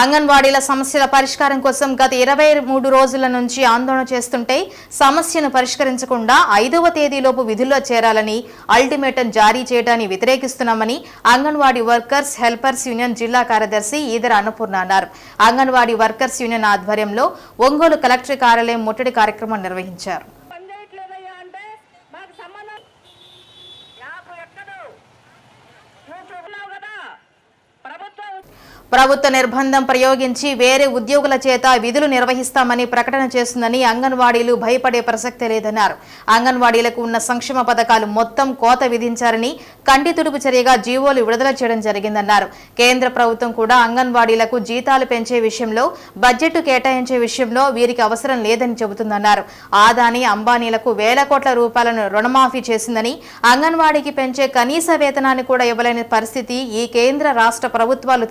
అంగన్వాడీల సమస్యల పరిష్కారం కోసం గత ఇరవై మూడు రోజుల నుంచి ఆందోళన చేస్తుంటే సమస్యను పరిష్కరించకుండా ఐదవ తేదీలోపు విధుల్లో చేరాలని అల్టిమేటం జారీ చేయడాన్ని వ్యతిరేకిస్తున్నామని అంగన్వాడీ వర్కర్స్ హెల్పర్స్ యూనియన్ జిల్లా కార్యదర్శి ఈదర అన్నపూర్ణ అన్నారు. అంగన్వాడీ వర్కర్స్ యూనియన్ ఆధ్వర్యంలో ఒంగోలు కలెక్టర్ కార్యాలయం ముట్టడి కార్యక్రమం నిర్వహించారు. ప్రభుత్వ నిర్బంధం ప్రయోగించి వేరే ఉద్యోగుల చేత విధులు నిర్వహిస్తామని ప్రకటన చేస్తుందని అంగన్వాడీలు భయపడే ప్రసక్తే లేదన్నారు. అంగన్వాడీలకు ఉన్న సంక్షేమ పథకాలు మొత్తం కోత విధించారని కంటి తుడుపు చర్యగా జీవోలు విడుదల చేయడం జరిగిందన్నారు. కేంద్ర ప్రభుత్వం కూడా అంగన్వాడీలకు జీతాలు పెంచే విషయంలో బడ్జెట్ కేటాయించే విషయంలో వీరికి అవసరం లేదని చెబుతుందన్నారు. ఆదాని అంబానీలకు వేల కోట్ల రూపాయలను రుణమాఫీ చేసిందని అంగన్వాడీకి పెంచే కనీస వేతనాన్ని కూడా ఇవ్వలేని పరిస్థితి ఈ కేంద్ర రాష్ట్ర ప్రభుత్వాలు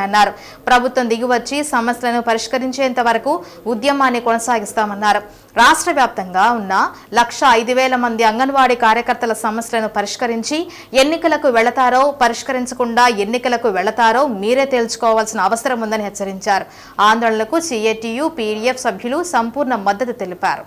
ఉన్నాయన్నారు ప్రభుత్వం దిగివచ్చి సమస్యలను పరిష్కరించేంత వరకు ఉద్యమాన్ని కొనసాగిస్తామన్నారు. రాష్ట్ర వ్యాప్తంగా ఉన్న లక్ష ఐదు వేల మంది అంగన్వాడీ కార్యకర్తల సమస్యలను పరిష్కరించి ఎన్నికలకు వెళతారో పరిష్కరించకుండా ఎన్నికలకు వెళతారో మీరే తేల్చుకోవాల్సిన అవసరం ఉందని హెచ్చరించారు. ఆందోళనకు సిఐటియు పీడిఎఫ్ సభ్యులు సంపూర్ణ మద్దతు తెలిపారు.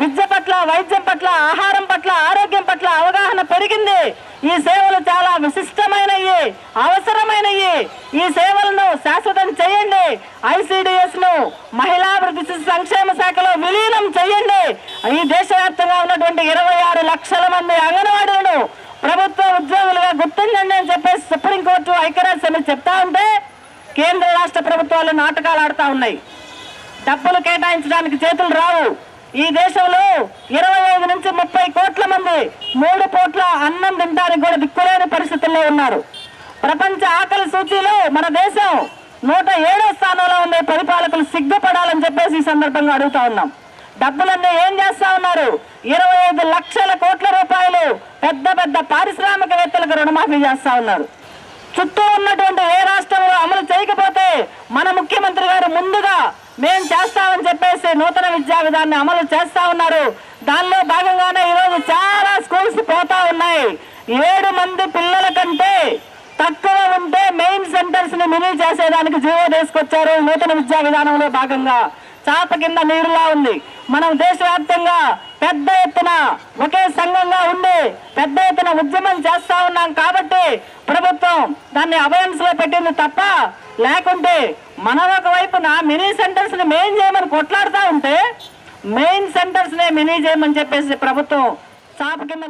విద్య పట్ల వైద్యం పట్ల ఆహారం పట్ల ఆరోగ్యం పట్ల అవగాహన పెరిగింది. ఈ సేవలు చాలా విశిష్టమైనవి అవసరమైనవి ఈ సేవలను శాశ్వతం చేయండి. ఐసిడిఎస్ను మహిళాభివృద్ధి శిశు సంక్షేమ శాఖలో విలీనం చేయండి. ఈ దేశవ్యాప్తంగా ఉన్నటువంటి ఇరవై ఆరు లక్షల మంది అంగన్వాడీలను ప్రభుత్వ ఉద్యోగులుగా గుర్తించండి అని చెప్పేసి సుప్రీంకోర్టు ఐక్యరాజ్య సమితి చెప్తా ఉంటే కేంద్ర రాష్ట్ర ప్రభుత్వాలు నాటకాలు ఆడుతూ ఉన్నాయి. డబ్బులు కేటాయించడానికి చేతులు రావు. ఈ దేశంలో ఇరవై ఐదు నుంచి ముప్పై కోట్ల మంది మూడు కోట్ల అన్నం తినడానికి కూడా దిక్కులేని పరిస్థితుల్లో ఉన్నారు. ప్రపంచ ఆకలి సూచీలో మన దేశం నూట ఏడో స్థానంలో ఉండే పరిపాలకులు సిగ్గుపడాలని చెప్పేసి ఈ సందర్భంగా అడుగుతా ఉన్నాం. డబ్బులన్నీ ఏం చేస్తా ఉన్నారు? ఇరవై ఐదు లక్షల కోట్ల రూపాయలు పెద్ద పెద్ద పారిశ్రామికవేత్తలకు రుణమాఫీ చేస్తా ఉన్నారు. చుట్టూ ఉన్నటువంటి ఏ రాష్ట్రం దాన్ని విద్యా అమలు చేస్తా ఉన్నారు. దానిలో భాగంగానే ఈరోజు చాలా స్కూల్స్ పోతా ఉన్నాయి. ఏడు మంది పిల్లల కంటే తక్కువ ఉంటే మెయిన్ సెంటర్స్ని మినీ చేసేదానికి జీవో తీసుకొచ్చారు. నూతన విద్యా విధానంలో భాగంగా చాప కింద నీరులా ఉంది. మనం దేశవ్యాప్తంగా పెద్ద ఎత్తున ఒకే సంఘంగా ఉండి పెద్ద ఎత్తున ఉద్యమం చేస్తా ఉన్నాం కాబట్టి ప్రభుత్వం దాన్ని అవేర్నెస్లో పెట్టింది తప్ప లేకుంటే మనం ఒకవైపున మినీ సెంటర్స్ని మెయిన్ చేయమని కొట్లాడుతూ మెయిన్ సెంటర్స్ నే మినీ చేయమని చెప్పేసి ప్రభుత్వం చాప కింద